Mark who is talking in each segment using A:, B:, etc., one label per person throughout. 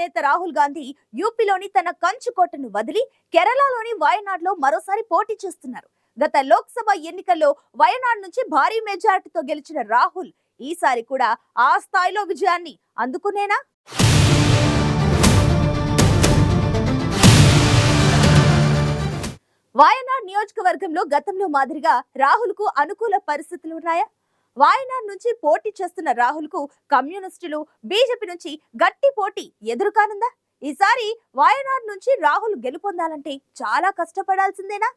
A: నేత రాహుల్ గాంధీ యూపీలోని తన కంచుకోటను వదిలి కేరళలోని వయనాడ్లో మరోసారి పోటీ చేస్తున్నారు. గత లోక్సభ ఎన్నికల్లో వయనాడ్ నుంచి భారీ మెజార్టీతో గెలిచిన రాహుల్ ఈసారి కూడా ఆ స్థాయిలో విజయాన్ని అందుకునేనా? వాయనాడ్ నియోజకవర్గంలో గతంలో మాదిరిగా రాహుల్కు అనుకూల పరిస్థితులు ఉన్నాయా? వాయనాడ్ నుంచి పోటీ చేస్తున్న రాహుల్కు కమ్యూనిస్టులు బీజేపీ నుంచి గట్టి పోటీ ఎదురుకానుందా? ఈసారి వాయనాడ్ నుంచి రాహుల్ గెలుపొందాలంటే చాలా కష్టపడాల్సిందేనా?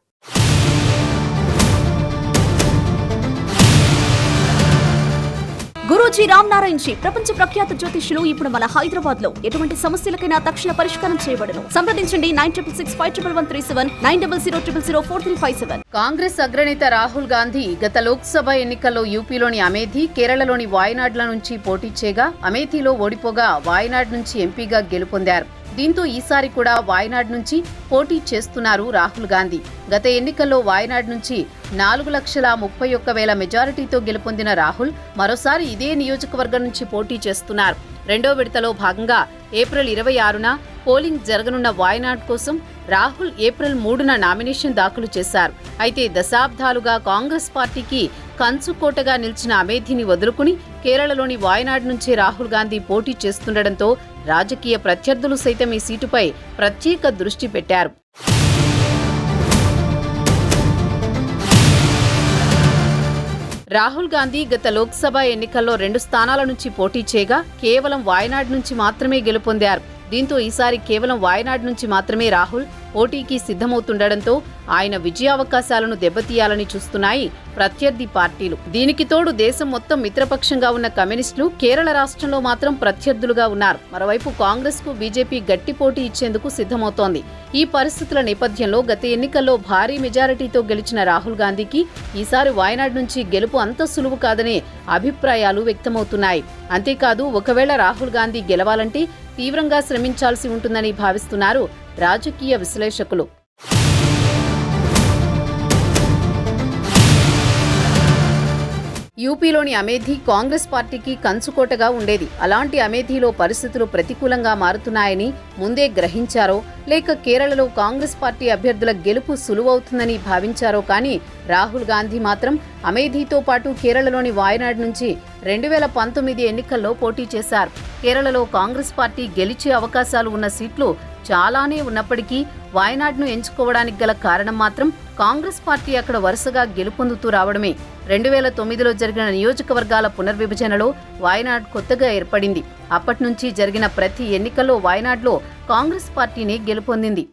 B: గురూజీ రామ్ నారాయణ్ జీ ప్రపంచ ప్రఖ్యాత జ్యోతిష్యులు ఇప్పుడు మన హైదరాబాద్లో ఎటువంటి సమస్యలకైనా తక్షణ పరిష్కారం చేయబడను. సంప్రదించండి nine triple six five triple one three seven nine double zero triple zero four three five seven.
C: Congress అగ్రనేత రాహుల్ గాంధీ గత లోక్సభ ఎన్నికల్లో యూపీలోని అమేథీ కేరళలోని వాయనాడ్ల నుంచి పోటీ చేయగా అమేథీలో ఓడిపోగా వాయనాడ్ నుంచి ఎంపీగా గెలుపొందారు. దీంతో ఈసారి కూడా వాయనాడ్ నుంచి పోటీ చేస్తున్నారు రాహుల్ గాంధీ. గత ఎన్నికల్లో వాయనాడ్ నుంచి నాలుగు లక్షల ముప్పై ఒక్క వేల మెజారిటీతో గెలుపొందిన రాహుల్ మరోసారి ఇదే నియోజకవర్గం నుంచి పోటీ చేస్తున్నారు. రెండో విడతలో భాగంగా ఏప్రిల్ ఇరవై ఆరున పోలింగ్ జరగనున్న వాయనాడ్ కోసం రాహుల్ ఏప్రిల్ మూడున నామినేషన్ దాఖలు చేశారు. అయితే దశాబ్దాలుగా కాంగ్రెస్ పార్టీకి కంచుకోటగా నిలిచిన అమేధిని వదులుకుని కేరళలోని వాయనాడ్ నుంచి రాహుల్ గాంధీ పోటీ చేస్తుండటంతో రాజకీయ ప్రత్యర్థులు సైతం ఈ సీటుపై ప్రత్యేక దృష్టి పెట్టారు. రాహుల్ గాంధీ గత లోక్సభ ఎన్నికల్లో రెండు స్థానాల నుంచి పోటీ చేయగా కేవలం వాయనాడ్ నుంచి మాత్రమే గెలుపొందారు. దీంతో ఈసారి కేవలం వాయనాడ్ నుంచి మాత్రమే రాహుల్ పోటీకి సిద్ధమవుతుండటంతో ఆయన విజయావకాశాలను దెబ్బతీయాలని చూస్తున్నాయి ప్రత్యర్థి పార్టీలు. దీనికి తోడు దేశం మొత్తం మిత్రపక్షంగా ఉన్న కమ్యూనిస్టులు కేరళ రాష్ట్రంలో మాత్రం ప్రత్యర్థులుగా ఉన్నారు. మరోవైపు కాంగ్రెస్కు బీజేపీ గట్టి పోటీ ఇచ్చేందుకు సిద్ధమవుతోంది. ఈ పరిస్థితుల నేపథ్యంలో గత ఎన్నికల్లో భారీ మెజారిటీతో గెలిచిన రాహుల్ గాంధీకి ఈసారి వాయనాడ్ నుంచి గెలుపు అంత సులువు కాదనే అభిప్రాయాలు వ్యక్తమవుతున్నాయి. అంతేకాదు ఒకవేళ రాహుల్ గాంధీ గెలవాలంటే తీవ్రంగా శ్రమించాల్సి ఉంటుందని భావిస్తున్నారు రాజకీయ విశ్లేషకులు. యూపీలోని అమేధి కాంగ్రెస్ పార్టీకి కంచుకోటగా ఉండేది. అలాంటి అమేథీలో పరిస్థితులు ప్రతికూలంగా మారుతున్నాయని ముందే గ్రహించారో లేక కేరళలో కాంగ్రెస్ పార్టీ అభ్యర్థుల గెలుపు సులువవుతుందని భావించారో కానీ రాహుల్ గాంధీ మాత్రం అమేధితో పాటు కేరళలోని వాయనాడ్ నుంచి రెండు వేల పంతొమ్మిది ఎన్నికల్లో పోటీ చేశారు. కేరళలో కాంగ్రెస్ పార్టీ గెలిచే అవకాశాలు ఉన్న సీట్లు చాలానే ఉన్నప్పటికీ వాయనాడ్ను ఎంచుకోవడానికి గల కారణం మాత్రం కాంగ్రెస్ పార్టీ అక్కడ వరుసగా గెలుపొందుతూ రావడమే. రెండు వేల తొమ్మిదిలో జరిగిన నియోజకవర్గాల పునర్విభజనలో వాయనాడ్ కొత్తగా ఏర్పడింది. అప్పటి నుంచి జరిగిన ప్రతి ఎన్నికల్లో వాయనాడ్లో కాంగ్రెస్ పార్టీనే గెలుపొందింది.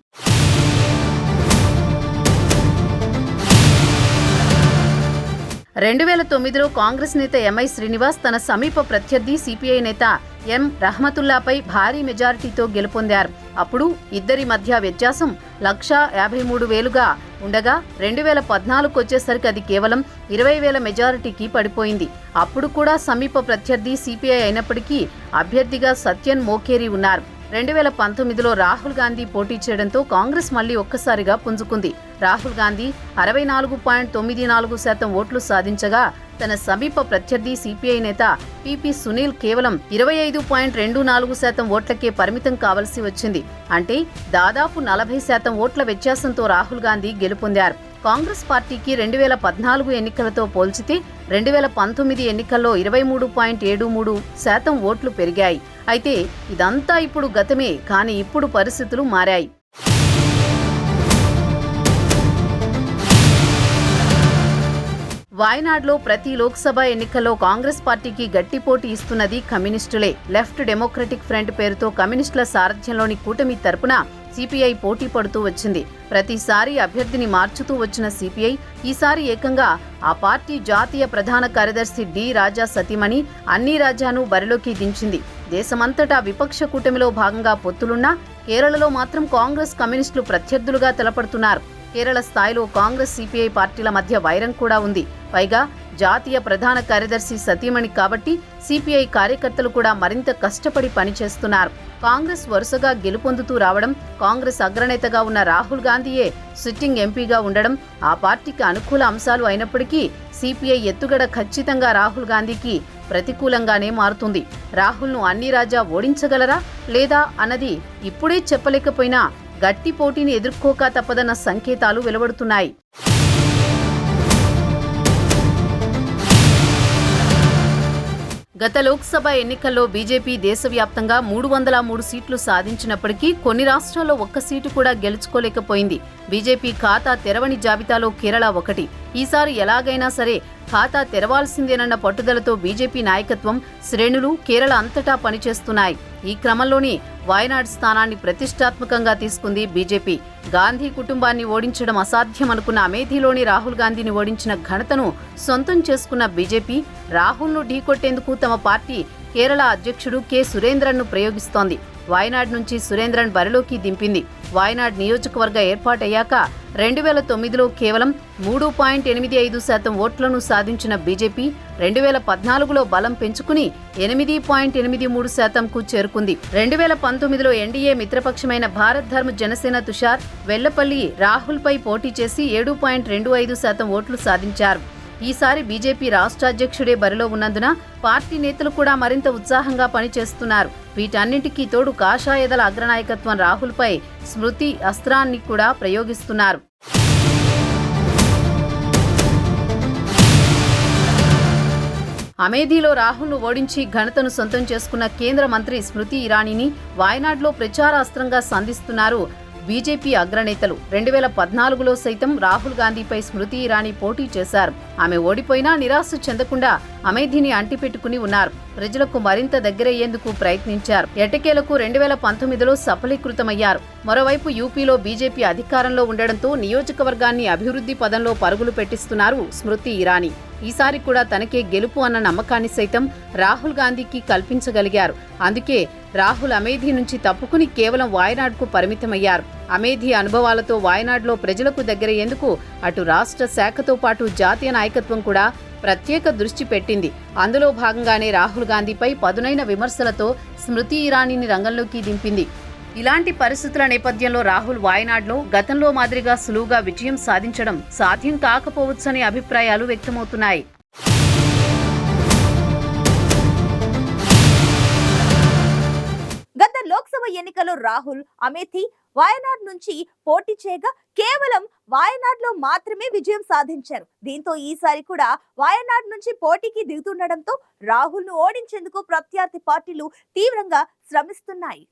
C: రెండు వేల తొమ్మిదిలో కాంగ్రెస్ నేత ఎంఐ శ్రీనివాస్ తన సమీప ప్రత్యర్థి సిపిఐ నేత ఎం రహమతుల్లాపై భారీ మెజారిటీతో గెలుపొందారు. అప్పుడు ఇద్దరి మధ్య వ్యత్యాసం లక్షా యాభై మూడు వేలుగా ఉండగా రెండు వేల పద్నాలుగు వచ్చేసరికి అది కేవలం ఇరవై వేల మెజారిటీకి పడిపోయింది. అప్పుడు కూడా సమీప ప్రత్యర్థి సిపిఐ అయినప్పటికీ అభ్యర్థిగా సత్యన్ మోకేరి ఉన్నారు. రెండు వేల పంతొమ్మిదిలో రాహుల్ గాంధీ పోటీ చేయడంతో కాంగ్రెస్ మళ్ళీ ఒక్కసారిగా పుంజుకుంది. రాహుల్ గాంధీ అరవై నాలుగు పాయింట్ తొమ్మిది నాలుగు శాతం ఓట్లు సాధించగా తన సమీప ప్రత్యర్థి సిపిఐ నేత పిపి సునీల్ కేవలం ఇరవై ఐదు పాయింట్ రెండు నాలుగు శాతం ఓట్లకే పరిమితం కావలసి వచ్చింది. అంటే దాదాపు నలభై శాతం ఓట్ల వ్యత్యాసంతో రాహుల్ గాంధీ గెలుపొందారు. కాంగ్రెస్ పార్టీకి రెండు వేల పద్నాలుగు ఎన్నికలతో పోల్చితే రెండు వేల పంతొమ్మిది ఎన్నికల్లో ఇరవై మూడు పాయింట్ ఏడు మూడు శాతం ఓట్లు పెరిగాయి. అయితే ఇదంతా ఇప్పుడు గతమే కానీ ఇప్పుడు పరిస్థితులు మారాయి. వాయనాడ్లో ప్రతి లోక్సభ ఎన్నికల్లో కాంగ్రెస్ పార్టీకి గట్టి పోటీ ఇస్తున్నది కమ్యూనిస్టులే. లెఫ్ట్ డెమోక్రటిక్ ఫ్రంట్ పేరుతో కమ్యూనిస్టుల సారథ్యంలోని కూటమి తరపున సిపిఐ పోటీ పడుతూ వచ్చింది. ప్రతిసారి అభ్యర్థిని మార్చుతూ వచ్చిన సిపిఐ ఈసారి ఏకంగా ఆ పార్టీ జాతీయ ప్రధాన కార్యదర్శి డి రాజా సతీమణి అన్ని రాజాను బరిలోకి దించింది. దేశమంతటా విపక్ష కూటమిలో భాగంగా పొత్తులున్నా కేరళలో మాత్రం కాంగ్రెస్ కమ్యూనిస్టులు ప్రత్యర్థులుగా తెలపడుతున్నారు. కేరళ స్థాయిలో కాంగ్రెస్ సిపిఐ పార్టీల మధ్య వైరం కూడా ఉంది. పైగా జాతీయ ప్రధాన కార్యదర్శి సతీమణి కాబట్టి సిపిఐ కార్యకర్తలు కూడా మరింత కష్టపడి పనిచేస్తున్నారు. కాంగ్రెస్ వరుసగా గెలుపొందుతూ రావడం కాంగ్రెస్ అగ్రనేతగా ఉన్న రాహుల్ గాంధీయే సిట్టింగ్ ఎంపీగా ఉండడం ఆ పార్టీకి అనుకూల అంశాలు అయినప్పటికీ సిపిఐ ఎత్తుగడ ఖచ్చితంగా రాహుల్ గాంధీకి ప్రతికూలంగానే మారుతుంది. రాహుల్ను అన్ని రాజా ఓడించగలరా లేదా అన్నది ఇప్పుడే చెప్పలేకపోయినా గట్టి పోటీని ఎదుర్కోక తప్పదన్న సంకేతాలు వెలువడుతున్నాయి. గత లోక్సభ ఎన్నికల్లో బీజేపీ దేశవ్యాప్తంగా మూడు వందల మూడు సీట్లు సాధించినప్పటికీ కొన్ని రాష్ట్రాల్లో ఒక్క సీటు కూడా గెలుచుకోలేకపోయింది. బీజేపీ ఖాతా తెరవని జాబితాలో కేరళ ఒకటి. ఈసారి ఎలాగైనా సరే ఖాతా తెరవాల్సిందేనన్న పట్టుదలతో బీజేపీ నాయకత్వం శ్రేణులు కేరళ అంతటా పనిచేస్తున్నాయి. ఈ క్రమంలోనే వాయనాడ్ స్థానాన్ని ప్రతిష్టాత్మకంగా తీసుకుంది బీజేపీ. గాంధీ కుటుంబాన్ని ఓడించడం అసాధ్యమనుకున్న అమేథీలోని రాహుల్ గాంధీని ఓడించిన ఘనతను సొంతం చేసుకున్న బీజేపీ రాహుల్ను ఢీకొట్టేందుకు తమ పార్టీ కేరళ అధ్యక్షుడు కె. సురేంద్రన్ను ప్రయోగిస్తోంది. వాయనాడ్ నుంచి సురేంద్రన్ బరిలోకి దింపింది. వాయనాడ్ నియోజకవర్గ ఏర్పాటయ్యాక రెండు వేల తొమ్మిదిలో కేవలం మూడు పాయింట్ ఎనిమిది ఐదు శాతం ఓట్లను సాధించిన బీజేపీ రెండు వేల పద్నాలుగులో బలం పెంచుకుని ఎనిమిది పాయింట్ ఎనిమిది మూడు శాతంకు చేరుకుంది. రెండు వేల పంతొమ్మిదిలో ఎన్డీఏ మిత్రపక్షమైన భారత్ ధర్మ జనసేన తుషార్ వెల్లపల్లి రాహుల్పై పోటీ చేసి ఏడు పాయింట్ రెండు ఐదు శాతం ఓట్లు సాధించారు. ఈసారి బీజేపీ రాష్ట్ర అధ్యక్షుడే బరిలో ఉన్నందున పార్టీ నేతలు కూడా మరింత ఉత్సాహంగా పనిచేస్తున్నారు. వీటన్నింటికీ తోడు కాషాయదళ అగ్రనాయకత్వం రాహుల్పై స్మృతి అస్త్రాన్ని కూడా ప్రయోగిస్తున్నారు. అమేధీలో రాహుల్ను ఓడించి ఘనతను సొంతం చేసుకున్న కేంద్ర మంత్రి స్మృతి ఇరానీని వాయనాడ్లో ప్రచారాస్త్రంగా సంధిస్తున్నారు బీజేపీ అగ్రనేతలు రెండు వేల పద్నాలుగులో సైతం రాహుల్ గాంధీపై స్మృతి ఇరానీ పోటీ చేశారు. ఆమె ఓడిపోయినా నిరాశ చెందకుండా అమేధిని అంటిపెట్టుకుని ఉన్నారు. ప్రజలకు మరింత దగ్గరయ్యేందుకు ప్రయత్నించారు. ఎటకేలకు రెండు వేల పంతొమ్మిదిలో సఫలీకృతమయ్యారు. మరోవైపు యూపీలో బీజేపీ అధికారంలో ఉండడంతో నియోజకవర్గాన్ని అభివృద్ధి పదంలో పరుగులు పెట్టిస్తున్నారు స్మృతి ఇరానీ. ఈసారి కూడా తనకే గెలుపు అన్న నమ్మకాన్ని సైతం రాహుల్ గాంధీకి కల్పించగలిగారు. అందుకే రాహుల్ అమేధి నుంచి తప్పుకుని కేవలం వాయనాడ్కు పరిమితమయ్యారు. అమేధి అనుభవాలతో వాయనాడ్లో ప్రజలకు దగ్గరయ్యేందుకు అటు రాష్ట్ర శాఖతో పాటు జాతీయ నాయకత్వం కూడా ప్రత్యేక దృష్టి పెట్టింది. అందులో భాగంగానే రాహుల్ గాంధీపై పదునైన విమర్శలతో స్మృతి ఇరానీని రంగంలోకి దింపింది. ఇలాంటి పరిస్థితుల నేపథ్యంలో రాహుల్ వాయనాడ్లో గతంలో మాదిరిగా సులువుగా విజయం సాధించడం సాధ్యం కాకపోవచ్చనే అభిప్రాయాలు వ్యక్తమవుతున్నాయి.
A: రాహుల్ అమేథీ వాయనాడ్ నుంచి పోటీ చేయగా కేవలం వాయనాడ్లో మాత్రమే విజయం సాధించారు. దీంతో ఈసారి కూడా వాయనాడ్ నుంచి పోటీకి దిగుతుండటంతో రాహుల్ను ఓడించేందుకు ప్రత్యర్థి పార్టీలు తీవ్రంగా శ్రమిస్తున్నాయి.